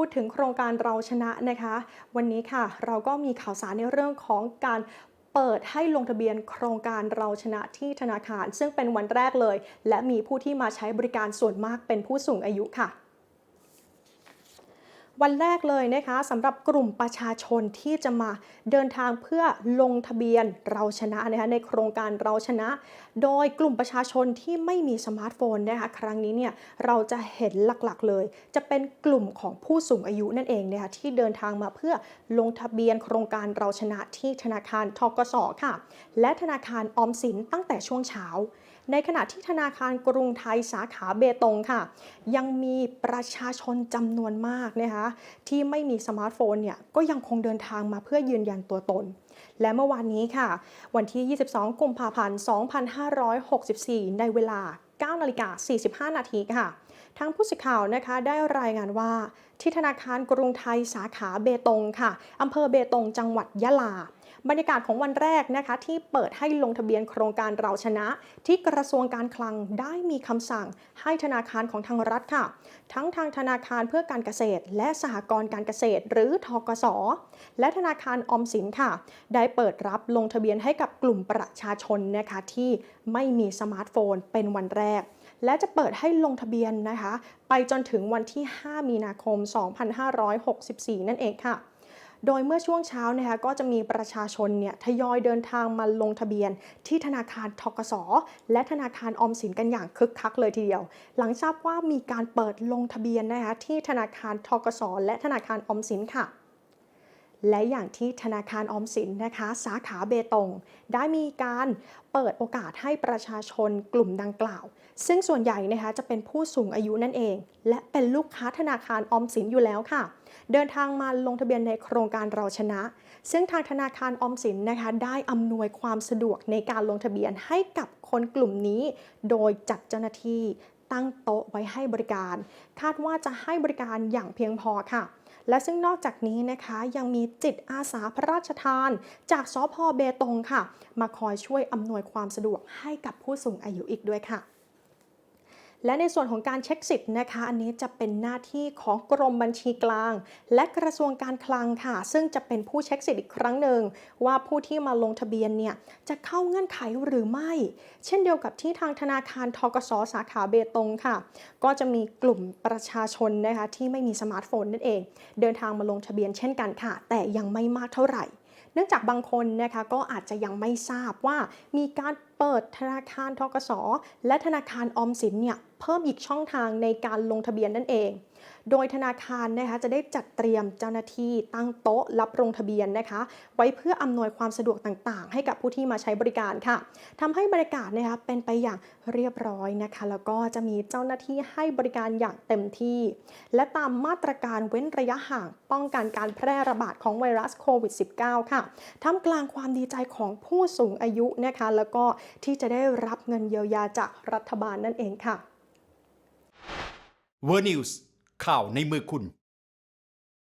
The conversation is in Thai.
พูดถึงโครงการเราชนะนะคะ วันนี้ค่ะเราก็มีข่าวสารในเรื่องของการเปิดให้ลงทะเบียนโครงการเราชนะที่ธนาคาร ซึ่งเป็นวันแรกเลย และมีผู้ที่มาใช้บริการส่วนมากเป็นผู้สูงอายุค่ะ วันแรกเลยนะคะสำหรับกลุ่มประชาชนที่จะมาเดินทางเพื่อลงทะเบียนเราชนะนะคะในโครงการเราชนะ โดยกลุ่มประชาชนที่ไม่มีสมาร์ทโฟนนะคะครั้งนี้เนี่ยเราจะเห็นหลักๆเลย จะเป็นกลุ่มของผู้สูงอายุนั่นเองนะคะที่เดินทางมาเพื่อลงทะเบียนโครงการเราชนะที่ธนาคารทกสค่ะ และธนาคารออมสินตั้งแต่ช่วงเช้า ในขณะที่ธนาคารกรุงไทยสาขาเบตงค่ะ ยังมีประชาชนจำนวนมากนะคะที่ไม่มีสมาร์ทโฟนเนี่ยก็ยังคงเดินทางมาเพื่อยืนยันตัวตน และเมื่อวานนี้ค่ะ วันที่ 22 กุมภาพันธ์ 2564 ในเวลา 9นาฬิกา45 นาทีค่ะ ทางผู้สื่อข่าวนะคะได้รายงานว่า ที่ธนาคารกรุงไทยสาขาเบตงค่ะอำเภอเบตงจังหวัดยะลา บรรยากาศของวันแรกนะคะ ที่เปิดให้ลงทะเบียนโครงการเราชนะ ที่กระทรวงการคลังได้มีคำสั่งให้ธนาคารของทางรัฐค่ะ ทั้งทางธนาคารเพื่อการเกษตร และสหกรณ์การเกษตร หรือทกส และธนาคารออมสินค่ะ ได้เปิดรับลงทะเบียนให้กับกลุ่มประชาชนนะคะที่ไม่มีสมาร์ทโฟนเป็นวันแรก และจะเปิดให้ลงทะเบียนนะคะ ไปจนถึงวันที่ 5 มีนาคม 2564 นั่นเองค่ะโดยเมื่อช่วงเช้านะคะก็จะมีประชาชนเนี่ยทยอยเดินทางมาลงทะเบียน ที่ธนาคารทกส และธนาคารออมสินกันอย่างคึกคักเลยทีเดียว หลังทราบว่ามีการเปิดลงทะเบียนนะคะที่ธนาคารทกส และธนาคารออมสินค่ะ และอย่างที่ธนาคารออมสินนะคะ สาขาเบตง ได้มีการเปิดโอกาสให้ประชาชนกลุ่มดังกล่าว ซึ่งส่วนใหญ่นะคะจะเป็นผู้สูงอายุนั่นเอง และเป็นลูกค้าธนาคารออมสินอยู่แล้วค่ะ เดินทางมาลงทะเบียนในโครงการเราชนะ ซึ่งทางธนาคารออมสินนะคะได้อำนวยความสะดวกในการลงทะเบียนให้กับคนกลุ่มนี้ โดยจัดเจ้าหน้าที่ ตั้งโต๊ะไว้ให้บริการ คาดว่าจะให้บริการอย่างเพียงพอค่ะ และซึ่งนอกจากนี้นะคะยังมีจิตอาสาพระราชทาน จากสพเบตงค่ะ มาคอยช่วยอำนวยความสะดวกให้กับผู้สูงอายุอีกด้วยค่ะ และในส่วนของการเช็คสิทธิ์นะคะ อันนี้จะเป็นหน้าที่ของกรมบัญชีกลาง และกระทรวงการคลังค่ะ ซึ่งจะเป็นผู้เช็คสิทธิ์อีกครั้งหนึ่ง ว่าผู้ที่มาลงทะเบียนเนี่ยจะเข้าเงื่อนไขหรือไม่ เช่นเดียวกับที่ทางธนาคารทกสสาขาเบตงค่ะ ก็จะมีกลุ่มประชาชนนะคะที่ไม่มีสมาร์ทโฟนนั่นเอง เดินทางมาลงทะเบียนเช่นกันค่ะ แต่ยังไม่มากเท่าไหร่ เนื่องจากบางคนนะคะก็อาจจะยังไม่ทราบว่ามีการ เปิดธนาคารทกส และธนาคารออมสินเนี่ยเพิ่มอีกช่องทางในการลงทะเบียนนั่นเอง โดยธนาคารนะคะจะได้จัดเตรียมเจ้าหน้าที่ตั้งโต๊ะรับลงทะเบียนนะคะ ไว้เพื่ออำนวยความสะดวกต่างๆ ให้กับผู้ที่มาใช้บริการค่ะทำให้บรรยากาศนะคะเป็นไปอย่างเรียบร้อยนะคะ แล้วก็จะมีเจ้าหน้าที่ให้บริการอย่างเต็มที่ และตามมาตรการเว้นระยะห่างป้องกันการแพร่ระบาดของไวรัสโควิด -19 ค่ะท่ามกลางความดีใจของผู้สูงอายุนะคะ แล้วก็ที่จะได้รับเงินเยียวยาจากรัฐบาลนั่นเองค่ะ เวอร์นิวส์ข่าวในมือคุณ